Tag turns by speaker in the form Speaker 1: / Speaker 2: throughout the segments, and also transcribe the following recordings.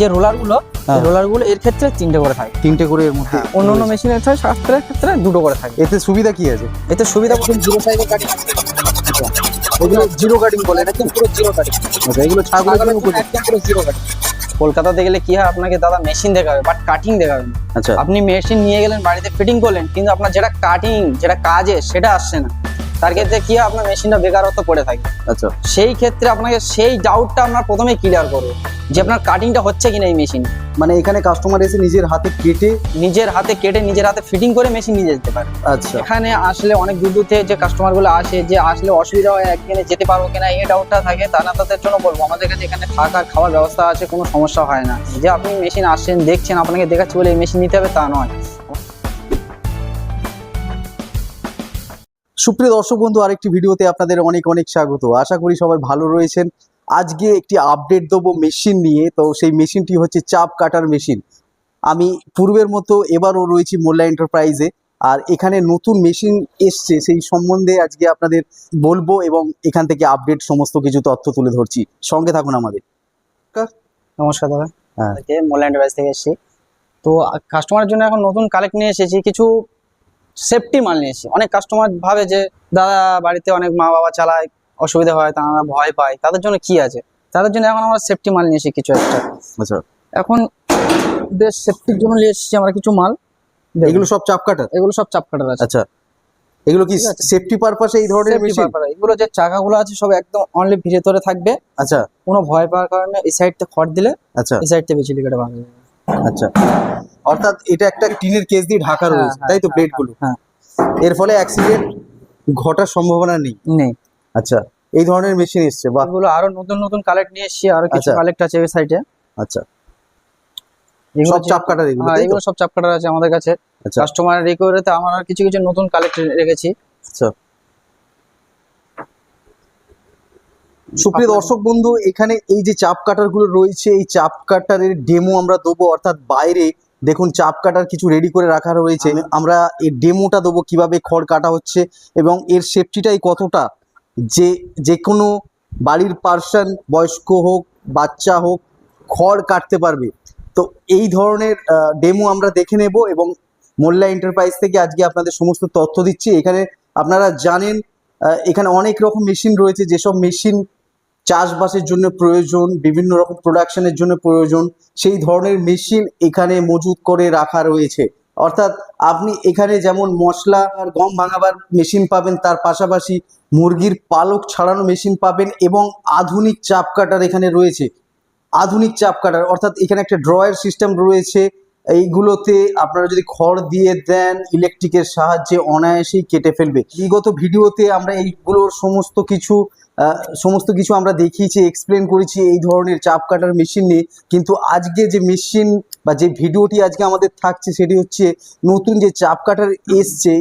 Speaker 1: যে রোলারগুলো
Speaker 2: হ্যাঁ।
Speaker 1: রোলারগুলো এর ক্ষেত্রে তিনটে করে থাকে।
Speaker 2: তিনটে করে এর মধ্যে।
Speaker 1: অন্য অন্য
Speaker 2: রয়েছে।
Speaker 1: মেশিনের ক্ষেত্রে শাস্ত্রের ক্ষেত্রে দুটো করে থাকে।
Speaker 2: এতে সুবিধা কি আছে?
Speaker 1: এতে সুবিধা বলতে জিরো সাইজের কাটিং
Speaker 2: এগুলো জিরো কাটিং বলে নাকি
Speaker 1: পুরো জিরো কাটিং
Speaker 2: আচ্ছা এগুলো ছাগলের জন্য
Speaker 1: একদম পুরো জিরো কাটিং কলকাতাতে গেলে কি হয় আপনাকে দাদা মেশিন দেখাবে বাট কাটিং দেখাবে না।
Speaker 2: আচ্ছা।
Speaker 1: আপনি মেশিন নিয়ে গেলেন বাড়িতে ফিটিং করলেন কিন্তু আপনার যেটা কাটিং যেটা কাজে সেটা আসছে না। তার ক্ষেত্রে কি হয় আপনার মেশিনটা বেকারত্ব পড়ে থাকে।
Speaker 2: আচ্ছা।
Speaker 1: সেই ক্ষেত্রে আপনাকে সেই ডাউটটা আপনার প্রথমেই ক্লিয়ার করবে যে আপনার কাটিংটা হচ্ছে কিনা এই মেশিন
Speaker 2: মানে এখানে কাস্টমার এসে নিজের হাতে কেটে
Speaker 1: নিজের হাতে কেটে নিজের হাতে ফিটিং করে মেশিন নিয়ে যেতে পারে।
Speaker 2: আচ্ছা।
Speaker 1: এখানে আসলে অনেক দূর দূর থেকে যে কাস্টমারগুলো আসে যে আসলে অসুবিধা হয় একদিনে যেতে পারব কিনা এই ডাউটটা থাকে তা না তাদের জন্য বলব আমাদের কাছে এখানে থাকার খাওয়ার ব্যবস্থা আছে কোনো সমস্যা হয় না। যে আপনি মেশিন আসছেন দেখছেন আপনাকে দেখাচ্ছি বলে এই মেশিন নিতে হবে তা নয়।
Speaker 2: সুপ্রিয় দর্শক বন্ধু আরেকটি ভিডিওতে আপনাদের অনেক অনেক স্বাগত। আশা করি সবাই ভালো রয়েছেন। আজকে একটি আপডেট দেবো মেশিন নিয়ে। তো সেই মেশিনটি হচ্ছে চাপ কাটার মেশিন আমি পূর্বের মতো এবারও রয়েছি মোল্লা এন্টারপ্রাইজে আর এখানে নতুন মেশিন এসছে সেই সম্বন্ধে আজকে আপনাদের বলব এবং এখান থেকে আপডেট সমস্ত কিছু তথ্য তুলে ধরছি। সঙ্গে থাকুন আমাদের।
Speaker 1: নমস্কার দাদা।
Speaker 2: হ্যাঁ।
Speaker 1: মোল্যান্ড ব্যাস থেকে এসেছি। তো কাস্টমারের জন্য এখন নতুন কালেক্ট নিয়ে এসেছি। কিছু সেফটি মাল নিয়ে এসেছি অনেক কাস্টমার ভাবে যে দাদা বাড়িতে অনেক মা বাবা চালায় অসুবিধা হয় তারা ভয় পায় তাদের জন্য কি আছে? তাদের জন্য এখন আমরা সেফটি মাল নিয়ে এসেছি কিছু একটা।
Speaker 2: আচ্ছা।
Speaker 1: এখন বেশ সেফটির জন্য নিয়ে এসেছি আমরা কিছু মাল।
Speaker 2: এগুলো সব চাপ কাটার
Speaker 1: এগুলো সব চাপ কাটার আছে।
Speaker 2: আচ্ছা। এগুলো কি সেফটি পারপাসে এই ধরনের মেশিন
Speaker 1: এগুলো যে চাকাগুলো আছে সব একদম অনলি ভিতরে থাকবে।
Speaker 2: আচ্ছা।
Speaker 1: কোনো ভয় পাওয়ার কারণে এই সাইডতে খড় দিলে
Speaker 2: আচ্ছা।
Speaker 1: এই সাইড থেকে বিচলি কেটে ভাঙা যাবে।
Speaker 2: আচ্ছা। অর্থাৎ এটা একটা টিনের কেস দিয়ে ঢাকা
Speaker 1: হ্যাঁ,
Speaker 2: রয়েছে
Speaker 1: হ্যাঁ,
Speaker 2: তাই তো
Speaker 1: হ্যাঁ,
Speaker 2: গুলো
Speaker 1: হ্যাঁ।
Speaker 2: এর ফলে অ্যাক্সিডেন্ট ঘটার সম্ভাবনা নেই?
Speaker 1: নেই।
Speaker 2: আচ্ছা এই ধরনের মেশিন এসছে বা
Speaker 1: এগুলো আরও নতুন নতুন কালেক্ট নিয়ে এসেছি আরও কিছু
Speaker 2: আচ্ছা।
Speaker 1: কালেক্ট আছে ওই সাইডে
Speaker 2: আচ্ছা। সব চাপ কাটার এগুলো
Speaker 1: হ্যাঁ এগুলো সব চাপ কাটার আছে আমাদের কাছে।
Speaker 2: আচ্ছা।
Speaker 1: কাস্টমার রিকোয়ারিতে আমরা কিছু কিছু নতুন কালেক্ট রেখেছি।
Speaker 2: আচ্ছা। সুপ্রিয় দর্শক বন্ধু এখানে এই যে চাপ কাটারগুলো রয়েছে এই চাপ কাটারের ডেমো আমরা দেবো অর্থাৎ বাইরে দেখুন চাপ কাটার কিছু রেডি করে রাখা রয়েছে। আমরা এই ডেমোটা দেবো কীভাবে খড় কাটা হচ্ছে এবং এর সেফটিটাই কতটা? যে যে কোনো বাড়ির পার্সন বয়স্ক হোক বাচ্চা হোক খড় কাটতে পারবে। তো এই ধরনের ডেমো আমরা দেখে নেব এবং মোল্লা এন্টারপ্রাইজ থেকে আজকে আপনাদের সমস্ত তথ্য দিচ্ছি। এখানে আপনারা জানেন এখানে অনেক রকম মেশিন রয়েছে যেসব মেশিন চাষবাসের জন্য প্রয়োজন, বিভিন্ন রকম প্রোডাকশনের জন্য প্রয়োজন, সেই ধরনের মেশিন এখানে মজুত করে রাখা রয়েছে। অর্থাৎ আপনি এখানে যেমন মশলা আর গম ভাঙাবার মেশিন পাবেন, তার পাশাপাশি মুরগির পালক ছাড়ানো মেশিন পাবেন এবং আধুনিক চাপ কাটার এখানে রয়েছে। আধুনিক চাপ কাটার, অর্থাৎ এখানে একটা ড্রয়ের সিস্টেম রয়েছে এইগুলোতে আপনারা যদি খড় দিয়ে দেন ইলেকট্রিকের সাহায্যে অনায়াসেই কেটে ফেলবে। বিগত ভিডিওতে আমরা এইগুলোর সমস্ত কিছু সমস্ত কিছু আমরা দেখিয়েছি এক্সপ্লেন করেছি এই ধরনের চাপ কাটার মেশিন নিয়ে। কিন্তু আজকে যে মেশিন বা যে ভিডিওটি আজকে আমাদের থাকছে সেটি হচ্ছে নতুন যে চাপ কাটার এসছে,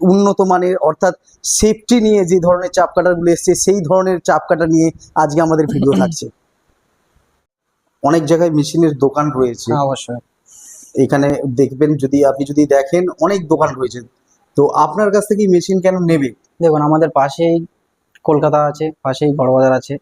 Speaker 2: উন্নত মানের, অর্থাৎ সেফটি নিয়ে যে ধরনের চাপ কাটারগুলো এসছে, সেই ধরনের চাপ কাটা নিয়ে আজকে আমাদের ভিডিও থাকছে। অনেক জায়গায় মেশিনের দোকান রয়েছে।
Speaker 1: হ্যাঁ অবশ্যই।
Speaker 2: এখানে দেখবেন যদি আপনি যদি দেখেন অনেক দোকান রয়েছে। তো আপনার কাছ থেকে মেশিন কেন নেবে?
Speaker 1: দেখুন আমাদের পাশেই কলকাতা আছে পাশেই বড়বাজার আছে।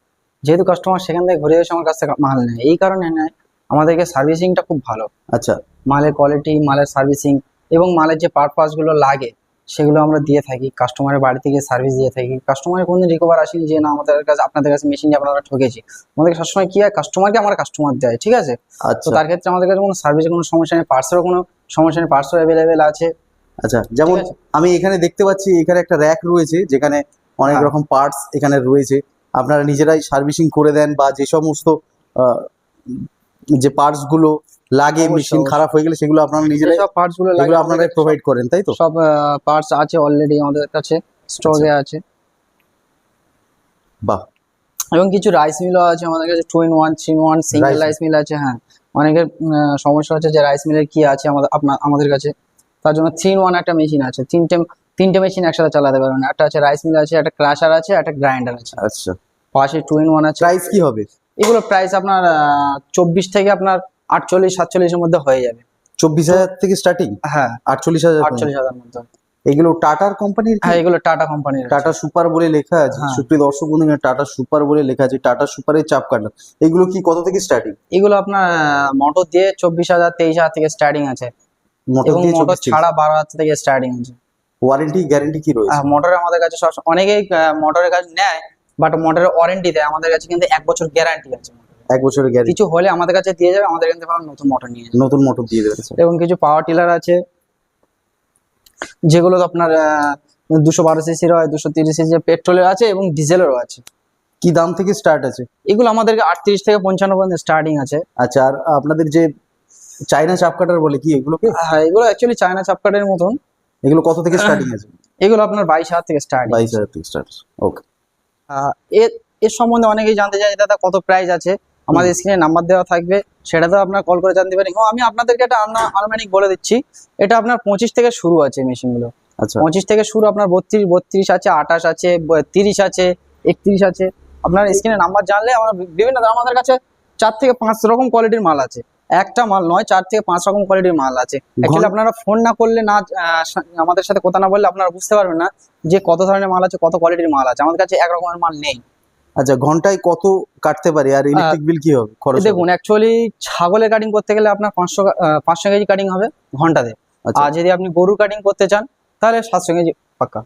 Speaker 1: যেহেতু কাস্টমার সেখান থেকে ঘুরে এসে আমার কাছ থেকে মাল নেয়। এই কারণে নেয় আমাদেরকে সার্ভিসিংটা খুব ভালো।
Speaker 2: আচ্ছা।
Speaker 1: মালের কোয়ালিটি মালের সার্ভিসিং এবং মালের যে পারপাসগুলো লাগে সেগুলো আমরা দিয়ে থাকি কাস্টমারের বাড়ি থেকে সার্ভিস দিয়ে থাকি। কাস্টমারের কোনো রিকভার আসেনি যে না আমাদের কাছে আপনাদের কাছে মেশিন দিয়ে আপনারা ঠকেছি। আমাদের সবসময় কি হয় কাস্টমারকে আমার কাস্টমার দেয় ঠিক আছে? তো
Speaker 2: আচ্ছা
Speaker 1: তার ক্ষেত্রে আমাদের কাছে কোনো সার্ভিসের কোনো সমস্যা নেই পার্সেরও কোনো সমস্যা নেই পার্সেল অ্যাভেলেবেল আছে।
Speaker 2: আচ্ছা যেমন আমি এখানে দেখতে পাচ্ছি এখানে একটা র্যাক রয়েছে যেখানে অনেক
Speaker 1: হ্যাঁ।
Speaker 2: রকম পার্টস এখানে রয়েছে। আপনারা নিজেরাই সার্ভিসিং করে দেন বা যে সমস্ত যে পার্টসগুলো লাগে মেশিন খারাপ হয়ে গেলে সেগুলো আপনারা নিজেরাই
Speaker 1: সব পার্টসগুলো
Speaker 2: এগুলো
Speaker 1: লাগে
Speaker 2: আপনারা প্রোভাইড করেন তাই তো?
Speaker 1: সব পার্টস আছে অলরেডি আমাদের কাছে স্টকে আছে।
Speaker 2: বাহ।
Speaker 1: এবং কিছু রাইস মিলও আছে আমাদের কাছে two in one three one single rice meal আছে হ্যাঁ। অনেকের সমস্যা হচ্ছে যে রাইস মিলের কি আছে আমাদের আপনার আমাদের কাছে। তার জন্য থ্রি ইন ওয়ান একটা মেশিন আছে তিনটে তিনটে মেশিন একসাথে চালাতে পারবেন। একটা আছে রাইস মিল আছে একটা ক্রাশার আছে একটা গ্রাইন্ডার আছে।
Speaker 2: আচ্ছা।
Speaker 1: পাশে টু ইন ওয়ান আছে।
Speaker 2: প্রাইস কি হবে?
Speaker 1: এগুলো প্রাইস আপনার চব্বিশ থেকে আপনার আটচল্লিশ সাতচল্লিশের মধ্যে হয়ে যাবে।
Speaker 2: চব্বিশ হাজার থেকে স্টার্টিং
Speaker 1: হ্যাঁ।
Speaker 2: আটচল্লিশ হাজার
Speaker 1: আটচল্লিশ হাজার মধ্যে
Speaker 2: এগুলো টাটার কোম্পানির
Speaker 1: হ্যাঁ এগুলো টাটা কোম্পানির
Speaker 2: টাটা সুপার বলে লেখা আছে।
Speaker 1: হ্যাঁ।
Speaker 2: সুপ্রিয় দর্শক বন্ধু টাটা সুপার বলে লেখা আছে। টাটা সুপারের চাপ কাটার এগুলো কি কত থেকে স্টার্টিং
Speaker 1: এগুলো আপনার মোটর দিয়ে চব্বিশ হাজার তেইশ হাজার থেকে স্টার্টিং আছে।
Speaker 2: মোটর
Speaker 1: এবং
Speaker 2: দিয়ে
Speaker 1: মোটর ছাড়া বারো হাজার থেকে স্টার্টিং আছে।
Speaker 2: ওয়ারেন্টি গ্যারেন্টি কি রয়েছে?
Speaker 1: মোটরের আমাদের কাছে সব অনেকেই মোটরের কাছে নেয় বাট মোটরের ওয়ারেন্টি দেয়। আমাদের কাছে কিন্তু এক বছর গ্যারান্টি আছে।
Speaker 2: এক বছরের গ্যারেন্টি
Speaker 1: কিছু হলে আমাদের কাছে দিয়ে যাবে আমাদের আবার নতুন মোটর নিয়ে যাবে।
Speaker 2: নতুন মোটর দিয়ে দেবে
Speaker 1: এবং কিছু পাওয়ার টিলার আছে যেগুলো তো আপনার দুশো বারো সিসির হয় দুশো তিরিশ সিসি পেট্রোলের আছে এবং ডিজেলেরও আছে।
Speaker 2: কি দাম থেকে স্টার্ট আছে?
Speaker 1: এগুলো আমাদেরকে আটত্রিশ থেকে পঞ্চান্ন পর্যন্ত স্টার্টিং আছে।
Speaker 2: আচ্ছা আর আপনাদের যে চায়না চাপ কাটার বলে কি এগুলোকে?
Speaker 1: হ্যাঁ এগুলো অ্যাকচুয়ালি চায়না চাপকাটের মতন।
Speaker 2: এগুলো কত থেকে স্টার্টিং আছে?
Speaker 1: এগুলো আপনার বাইশ হাজার থেকে স্টার্ট
Speaker 2: বাইশ হাজার থেকে স্টার্ট ওকে
Speaker 1: এর এর সম্বন্ধে অনেকেই জানতে চাই দাদা কত প্রাইস আছে। আমাদের স্ক্রিনে নাম্বার দেওয়া থাকবে সেটাতেও আপনার কল করে জানতে পারেন। আমি আপনাদেরকে একটা আনুমানিক বলে দিচ্ছি এটা আপনার পঁচিশ থেকে শুরু আছে মেশিনগুলো
Speaker 2: আচ্ছা।
Speaker 1: পঁচিশ থেকে শুরু আপনার বত্রিশ বত্রিশ আছে আঠাশ আছে তিরিশ আছে একত্রিশ আছে। আপনার স্ক্রিনে নাম্বার জানলে আমরা বিভিন্ন আমাদের কাছে চার থেকে পাঁচ রকম কোয়ালিটির মাল আছে। একটা মাল নয় চার থেকে পাঁচ রকম কোয়ালিটির মাল আছে। অ্যাকচুয়ালি আপনারা ফোন না করলে না আমাদের সাথে কথা না বললে আপনারা বুঝতে পারবেন না যে কত ধরনের মাল আছে কত কোয়ালিটির মাল আছে। আমাদের কাছে এক রকমের মাল নেই।
Speaker 2: আচ্ছা ঘন্টায় কত কাটতে পারি? আর ইলেকট্রিক বিল কি হবে খরচ
Speaker 1: দেখুন অ্যাকচুয়ালি ছাগলের কাটিং করতে গেলে আপনার পাঁচশো পাঁচশো কেজি কাটিং হবে ঘন্টাতে।
Speaker 2: আচ্ছা।
Speaker 1: আর যদি আপনি গরু কাটিং করতে চান তাহলে সাতশো কেজি পাক্কা।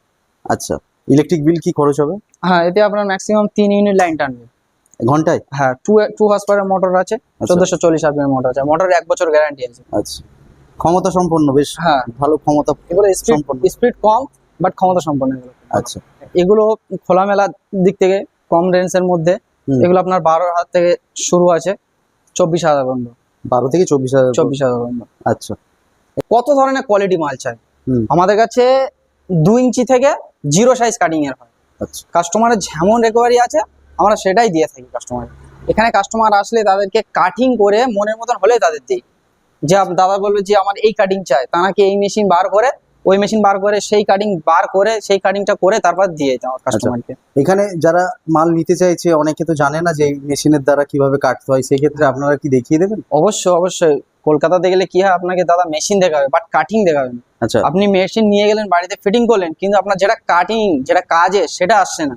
Speaker 2: আচ্ছা ইলেকট্রিক বিল কি খরচ হবে?
Speaker 1: হ্যাঁ এতে আপনার ম্যাক্সিমাম তিন ইউনিট লাইন টানবে।
Speaker 2: ঘন্টায়?
Speaker 1: হ্যাঁ two two horse power motor আছে
Speaker 2: আচ্ছা।
Speaker 1: চোদ্দশো চল্লিশ আরপিএম মোটর আছে। মোটর এক বছর গ্যারান্টি আছে।
Speaker 2: আচ্ছা। ক্ষমতা সম্পন্ন বেশ
Speaker 1: হ্যাঁ।
Speaker 2: ভালো ক্ষমতা
Speaker 1: এগুলো স্পিড স্পিড কম বাট ক্ষমতা সম্পন্ন। এগুলো
Speaker 2: আচ্ছা।
Speaker 1: এগুলো খোলামেলা দিক থেকে কম রেঞ্জের মধ্যে এগুলো আপনার বারো হাজার থেকে শুরু আছে চব্বিশ হাজার পর্যন্ত।
Speaker 2: বারো থেকে চব্বিশ হাজার
Speaker 1: চব্বিশ হাজার পর্যন্ত।
Speaker 2: আচ্ছা।
Speaker 1: কত ধরনের কোয়ালিটি মাল চাই? আমাদের কাছে দু ইঞ্চি থেকে জিরো সাইজ কাটিং এর হয়।
Speaker 2: আচ্ছা।
Speaker 1: কাস্টমারের যেমন রেকোয়ারি আছে আমরা সেটাই দিয়ে থাকি কাস্টমার এখানে কাস্টমার আসলে তাদেরকে কাটিং করে মনের মতন হলে তাদের দিই। যে দাদা বলবে যে আমার এই কাটিং চাই। তাকে এই মেশিন বার করে ওই মেশিন বার করে সেই কাটিং বার করে সেই কাটিংটা করে তারপর দিয়ে আমার কাস্টমারকে
Speaker 2: এখানে যারা মাল নিতে চাইছে অনেকে তো জানে না যে মেশিনের দ্বারা কীভাবে কাটতে হয় সেই ক্ষেত্রে আপনারা কি দেখিয়ে দেবেন?
Speaker 1: অবশ্যই অবশ্যই। কলকাতাতে গেলে কি হয় আপনাকে দাদা মেশিন দেখাবে বাট কাটিং দেখাবে না।
Speaker 2: আচ্ছা।
Speaker 1: আপনি মেশিন নিয়ে গেলেন বাড়িতে ফিটিং করলেন কিন্তু আপনার যেটা কাটিং যেটা কাজে সেটা আসছে না।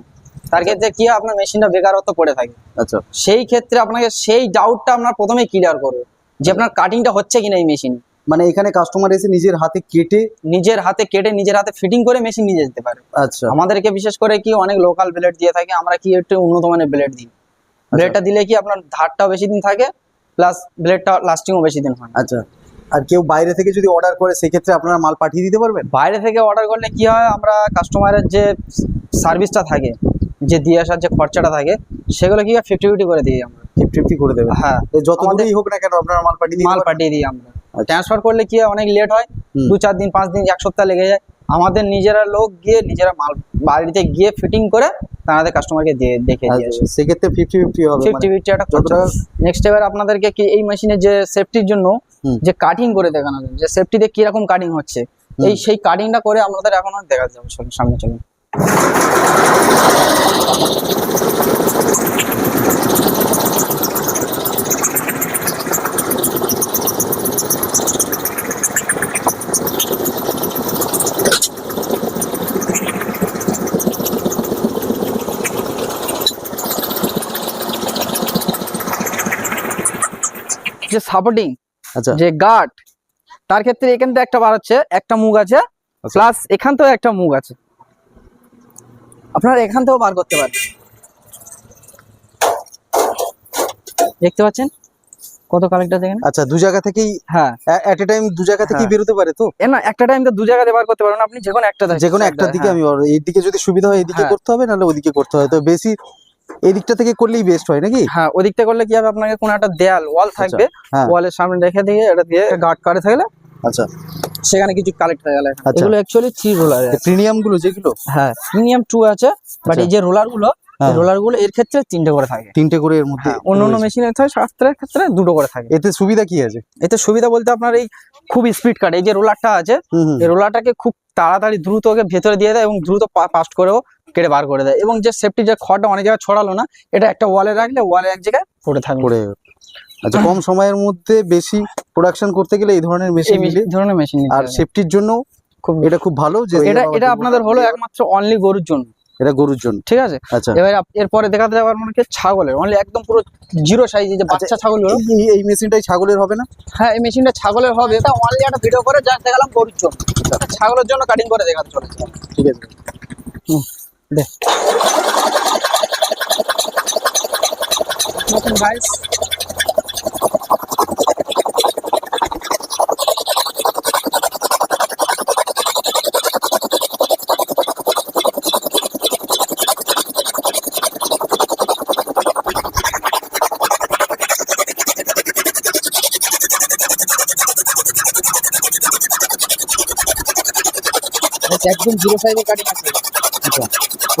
Speaker 1: তার ক্ষেত্রে কি হয় আপনার মেশিনটা বেকারত্ব পড়ে থাকে।
Speaker 2: আচ্ছা।
Speaker 1: সেই ক্ষেত্রে আপনাকে সেই ডাউটটা আপনার প্রথমে ক্লিয়ার করবে যে আপনার কাটিংটা হচ্ছে কিনা এই মেশিন
Speaker 2: মানে এখানে কাস্টমার এসে নিজের হাতে কেটে
Speaker 1: নিজের হাতে কেটে নিজের হাতে ফিটিং করে মেশিন নিয়ে যেতে পারে।
Speaker 2: আচ্ছা।
Speaker 1: আমাদেরকে বিশেষ করে কি অনেক লোকাল ব্লেড দিয়ে থাকে আমরা কি একটু উন্নত মানের ব্লেড দিই। ব্লেডটা দিলে কি আপনার ধারটাও বেশি দিন থাকে প্লাস ব্লেডটা লাস্টিংও বেশি দিন হয়।
Speaker 2: আচ্ছা। আর কেউ বাইরে থেকে যদি অর্ডার করে সেক্ষেত্রে আপনারা মাল পাঠিয়ে দিতে পারবেন?
Speaker 1: বাইরে থেকে অর্ডার করলে কি হয় আমরা কাস্টমারের যে সার্ভিসটা থাকে যে দিয়ে আসার যে খরচাটা থাকে সেগুলো কি হয় ফিফটি ফিফটি করে দিই আমরা।
Speaker 2: ফিফটি ফিফটি করে দেবেন।
Speaker 1: হ্যাঁ।
Speaker 2: যত হোক না কেন আপনারা মাল পাঠিয়ে
Speaker 1: মাল পাঠিয়ে দিই আমরা।
Speaker 2: আচ্ছা।
Speaker 1: ট্রান্সফার করলে কি হয়? অনেক লেট হয়। দু চার দিন পাঁচ দিন এক সপ্তাহ লেগে যায়। আমাদের নিজেরা লোক গিয়ে নিজেরা মাল বাড়িতে গিয়ে ফিটিং করে তাদের কাস্টমারকে দিয়ে দেখে দিয়ে
Speaker 2: আচ্ছা, সেক্ষেত্রে ফিফটি ফিফটি হবে
Speaker 1: ফিফটি
Speaker 2: মানে
Speaker 1: ফিফটি একটা
Speaker 2: যতটা
Speaker 1: নেক্সট এবার আপনাদেরকে কি এই মেশিনের যে সেফটির জন্য যে কাটিং করে দেখানো যে সেফটিতে কীরকম কাটিং হচ্ছে এই সেই কাটিংটা করে আমাদের এখন দেখা যাবে। সামনে চলুন। যে সাপোর্টিং
Speaker 2: আচ্ছা।
Speaker 1: যে গার্ড তার ক্ষেত্রে এখান থেকে একটা বার হচ্ছে একটা মুখ আছে
Speaker 2: আচ্ছা।
Speaker 1: প্লাস এখান থেকেও একটা মুখ আছে। আপনারা এখান থেকেও বার করতে পারেন। দেখতে পাচ্ছেন? কত কালেক্টর দেখেন
Speaker 2: আচ্ছা দু জায়গা থেকেই
Speaker 1: হ্যাঁ।
Speaker 2: এট এ টাইম দু জায়গা থেকেই
Speaker 1: হ্যাঁ।
Speaker 2: বেরোতে পারে তো?
Speaker 1: না একটা টাইম তো দু জায়গাতে বার করতে পারবেন আপনি যে কোনো একটা
Speaker 2: যে কোনো একটা দিকে আমি বলব, এইদিকে যদি সুবিধা হয় এদিকে
Speaker 1: হ্যাঁ।
Speaker 2: করতে হবে নাহলে ওদিকে করতে হবে তো বেশি এই দিকটা থেকে করলেই বেস্ট হয় নাকি?
Speaker 1: হ্যাঁ ওদিকটা করলে কি হবে? আপনাকে কোনো একটা দেয়াল ওয়াল থাকবে।
Speaker 2: ওয়াল
Speaker 1: ওয়ালের সামনে রেখে দিয়ে এটা দিয়ে গার্ড করে থাকলে
Speaker 2: আচ্ছা।
Speaker 1: সেখানে কিছু কালেক্ট হয়ে গেল।
Speaker 2: আচ্ছা।
Speaker 1: এগুলো অ্যাকচুয়ালি থ্রি রোলার
Speaker 2: প্রিমিয়ামগুলো যেগুলো?
Speaker 1: হ্যাঁ প্রিমিয়াম টু আছে বাট
Speaker 2: আচ্ছা।
Speaker 1: এই যে রোলারগুলো
Speaker 2: হ্যাঁ।
Speaker 1: রোলারগুলো এর ক্ষেত্রে তিনটে করে থাকে।
Speaker 2: তিনটে করে এর মধ্যে
Speaker 1: হ্যাঁ অন্য অন্য। মেশিনের ক্ষেত্রে ক্ষেত্রে দুটো করে থাকে।
Speaker 2: এতে সুবিধা কি আছে?
Speaker 1: এতে সুবিধা বলতে আপনার এই খুব স্পিড কাট এই যে রোলারটা আছে এই রোলারটাকে খুব তাড়াতাড়ি দ্রুত ওকে ভেতরে দিয়ে দেয় এবং দ্রুত পাস্ট করেও কেটে বার করে দেয়। এবং যে সেফটি যে খড়টা অনেক জায়গায় ছড়ালো না এটা একটা ওয়ালে রাখলে ওয়ালে এক জায়গায় পড়ে থাকবে
Speaker 2: আচ্ছা কম সময়ের মধ্যে বেশি প্রোডাকশন করতে গেলে এই ধরনের মেশিন
Speaker 1: এই ধরনের মেশিন
Speaker 2: আর সেফটির জন্য
Speaker 1: খুব
Speaker 2: এটা খুব ভালো যে
Speaker 1: এটা এটা আপনাদের হলো একমাত্র অনলি গরুর জন্য।
Speaker 2: এটা গরুর জন্য
Speaker 1: ঠিক আছে?
Speaker 2: আচ্ছা।
Speaker 1: এবার এরপরে দেখাতে যাবার মনে হচ্ছে ছাগলের অনলি একদম পুরো জিরো সাইজ যে বাচ্চা ছাগলগুলো
Speaker 2: এই- মেশিনটাই ছাগলের হবে না?
Speaker 1: হ্যাঁ এই মেশিনটা ছাগলের হবে এটা অনলি একটা ভিডিও করে যা দেখালাম গরুর জন্য। ছাগলের জন্য কাটিং করে দেখাতে চলেছে।
Speaker 2: ঠিক আছে।
Speaker 1: দে। নতুন গাইস একদম জিরো সাইজের কাটিং আছে।
Speaker 2: আচ্ছা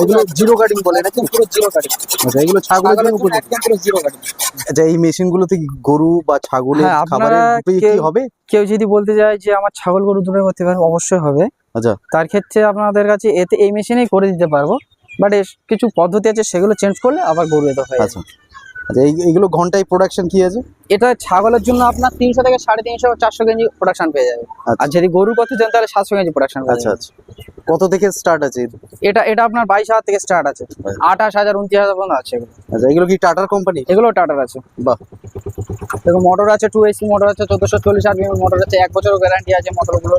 Speaker 2: এগুলো জিরো কাটিং বলে নাকি
Speaker 1: পুরো জিরো কাটিং
Speaker 2: আচ্ছা এগুলো ছাগলের জন্য উপযুক্ত।
Speaker 1: একদম পুরো জিরো কাটিং
Speaker 2: আচ্ছা এই মেশিনগুলোতে কি গরু বা ছাগলের
Speaker 1: হ্যাঁ,
Speaker 2: খাবারের কি হবে?
Speaker 1: কেউ যদি বলতে যায় যে আমার ছাগল গরু দূরে করতে পারব অবশ্যই হবে।
Speaker 2: আচ্ছা।
Speaker 1: তার ক্ষেত্রে আপনাদের কাছে এতে এই মেশিনেই করে দিতে পারব। বাট কিছু পদ্ধতি আছে সেগুলো চেঞ্জ করলে আবার গরু এতে হয়ে।
Speaker 2: আচ্ছা। আচ্ছা এই এইগুলো ঘন্টায় প্রোডাকশন কি আছে?
Speaker 1: এটা ছাগলের জন্য আপনার তিনশো থেকে সাড়ে তিনশো চারশো কেজি প্রোডাকশন পেয়ে যাবে।
Speaker 2: আচ্ছা।
Speaker 1: আর যদি গরু করতে চান তাহলে সাতশো কেজি প্রোডাকশন
Speaker 2: আচ্ছা আচ্ছা। কত থেকে স্টার্ট আছে
Speaker 1: এটা এটা আপনার বাইশ হাজার থেকে স্টার্ট আছে। আঠাশ হাজার উনত্রিশ হাজার পর্যন্ত আছে
Speaker 2: আচ্ছা এগুলো কি টাটার কোম্পানি
Speaker 1: এগুলো টাটার আছে।
Speaker 2: বাহ।
Speaker 1: দেখো মোটর আছে টু এসি মোটর আছে চোদ্দশো চল্লিশ আরপিএম মোটর আছে এক বছরের গ্যারান্টি আছে মোটরগুলো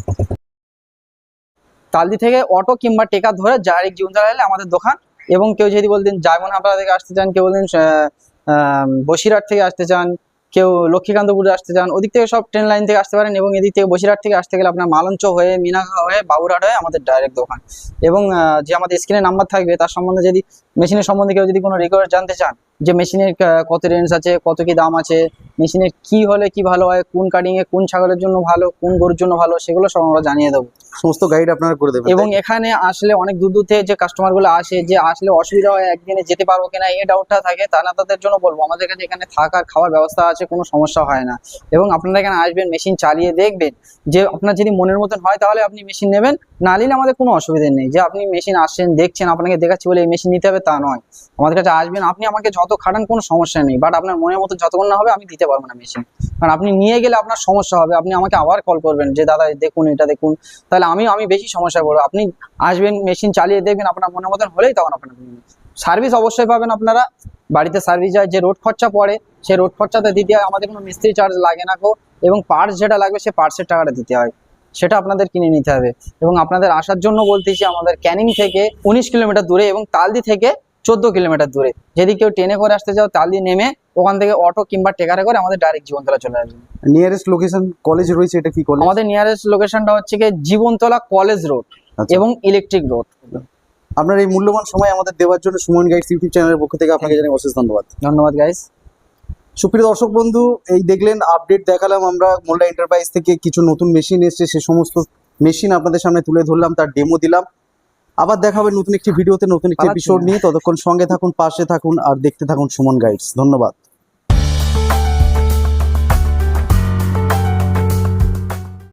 Speaker 1: তালদি থেকে অটো কিংবা টেকার ধরে ডাইরেক্ট জীবন চালালে আমাদের দোকান। এবং কেউ যদি বলতেন জায়মন হাবড়া থেকে আসতে চান? কেউ বলতেন বসিরহাট থেকে আসতে চান, কেউ লক্ষ্মীকান্তপুরে আসতে চান, ওদিক থেকে সব ট্রেন লাইন থেকে আসতে পারেন এবং এদিক থেকে বসিরহাট থেকে আসতে গেলে আপনার মালঞ্চ হয়ে মিনাঘা হয়ে, বাবুরহাট হয়ে আমাদের ডাইরেক্ট দোকান। এবং যে আমাদের স্ক্রিনে নাম্বার থাকবে, তার সম্বন্ধে যদি মেশিনের সম্বন্ধে কেউ যদি কোনো রিকোয়ার জানতে চান যে মেশিনের কত রেঞ্জ আছে কত কি দাম আছে মেশিনের কি হলে কি ভালো হয় কোন কাটিং এ কোন ছাগলের জন্য ভালো কোন গরুর জন্য ভালো সেগুলো সব আমরা জানিয়ে দেবো।
Speaker 2: সমস্ত গাইড আপনারা করে দেবেন
Speaker 1: এবং এখানে আসলে অনেক দূর দূর থেকে যে কাস্টমারগুলো আসে যে আসলে অসুবিধা হয় একদিনে যেতে পারব কিনা এই ডাউটটা থাকে তা না তাদের জন্য বলব আমাদের কাছে এখানে থাকার খাওয়ার ব্যবস্থা আছে কোনো সমস্যা হয় না। এবং আপনারা এখানে আসবেন মেশিন চালিয়ে দেখবেন যে আপনার যদি মনের মতন হয় তাহলে আপনি মেশিন নেবেন না নিলে আমাদের কোনো অসুবিধা নেই। যে আপনি মেশিন আসছেন দেখছেন আপনাকে দেখাচ্ছি বলে এই মেশিন নিতে হবে তা নয়। আমাদের কাছে আসবেন, আপনি আমাকে যত খাটান কোনো সমস্যা নেই। বাট আপনার মনের মতো যতক্ষণ না হবে, আমি দিতে পারব না মেশিন কারণ আপনি নিয়ে গেলে আপনার সমস্যা হবে। আপনি আমাকে আবার কল করবেন যে, দাদা দেখুন, এটা দেখুন। তাহলে আমি আমি বেশি সমস্যা পড়ব আপনি আসবেন মেশিন চালিয়ে দেখবেন, আপনার মনের মতন হলেই তখন আপনার সার্ভিস অবশ্যই পাবেন আপনারা। বাড়িতে সার্ভিস যায় যে রোড খরচা পড়ে সেই রোড খরচাতে দিতে হয়। আমাদের কোনো মিস্ত্রি চার্জ লাগে না গো। এবং পার্টস যেটা লাগবে সেই পার্টসের টাকাটা দিতে হয়। সেটা আপনাদের কিনে নিতে হবে। এবং আপনাদের আসার জন্য বলতেছি আমাদের ক্যানিং থেকে উনিশ কিলোমিটার দূরে এবং তালদি থেকে চোদ্দ কিলোমিটার দূরে। যদি কেউ ট্রেনে করে আসতে চাও তালদি নেমে ওখান থেকে অটো কিংবা টেকারে করে আমাদের ডাইরেক্ট জীবনতলা চলে আসবে।
Speaker 2: নিয়ারেস্ট লোকেশন কলেজ রয়েছে এটা কি
Speaker 1: আমাদের নিয়ারেস্ট লোকেশনটা হচ্ছে কি জীবনতলা কলেজ রোড
Speaker 2: আচ্ছা।
Speaker 1: এবং ইলেকট্রিক রোড
Speaker 2: আপনার এই মূল্যবান সময় আমাদের দেওয়ার জন্য সুমন গাইডস ইউটিউব চ্যানেলের পক্ষ থেকে আপনাকে জানাই অশেষ ধন্যবাদ।
Speaker 1: ধন্যবাদ গাইস
Speaker 2: সুপ্রিয় দর্শক বন্ধু এই দেখলেন আপডেট দেখালাম আমরা মোল্লা এন্টারপ্রাইজ থেকে কিছু নতুন মেশিন এসছে সে সমস্ত মেশিন আপনাদের সামনে তুলে ধরলাম তার ডেমো দিলাম। আবার দেখা হবে নতুন একটি ভিডিওতে নতুন একটি এপিসোড নিয়ে। ততক্ষণ সঙ্গে থাকুন পাশে থাকুন আর দেখতে থাকুন সুমন গাইডস ধন্যবাদ।